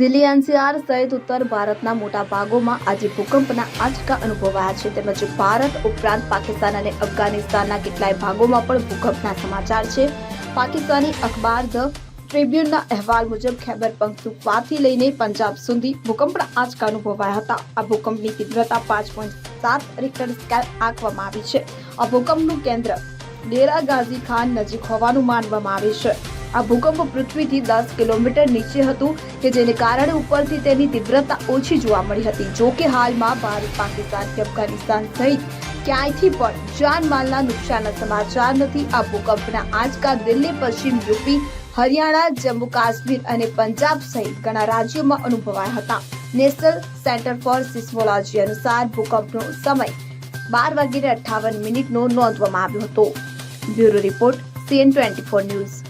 Delhi NCR સહિત ઉત્તર ભારતના મોટા ભાગોમાં આજે ભૂકંપના આંચકા અનુભવાયા છે. તેમજ ભારત ઉપરાંત પાકિસ્તાન અને અફઘાનિસ્તાનના કેટલાય ભાગોમાં પણ ભૂકંપના સમાચાર છે. પાકિસ્તાની અખબાર ધ ટ્રિબ્યુનના અહેવાલ મુજબ, ખૈબર પંખતુફાથી લઈને પંજાબ સુધી ભૂકંપના આંચકા અનુભવાયા હતા. આ ભૂકંપની તીવ્રતા પાંચ પોઈન્ટ સાત રિક્ટર સ્કેલ આંકવામાં આવી છે. આ ભૂકંપનું કેન્દ્ર ડેરા ગાઝી ખાન નજીક હોવાનું માનવામાં આવે છે. આ ભૂકંપ પૃથ્વીથી દસ કિલોમીટર નીચે હતું કે જેને કારણે ઉપરથી તેની તીવ્રતા ઓછી જોવા મળી હતી. જો કે હાલમાં ભારત, પાકિસ્તાન કે અફઘાનિસ્તાન સહિત ક્યાંયથી પણ જાનમાલના નુકસાનના સમાચાર નથી. આ ભૂકંપના આંચકા દિલ્હી, પશ્ચિમ યુપી, હરિયાણા, જમ્મુ, કાશ્મીર અને પંજાબ સહિત ઘણા રાજ્યોમાં અનુભવાયા હતા. નેશનલ સેન્ટર ફોર સિસ્મોલોજી અનુસાર ભૂકંપનો સમય બાર વાગીને અઠ્ઠાવન મિનિટનો નોંધવામાં આવ્યો હતો. Bureau report, CN twenty four news.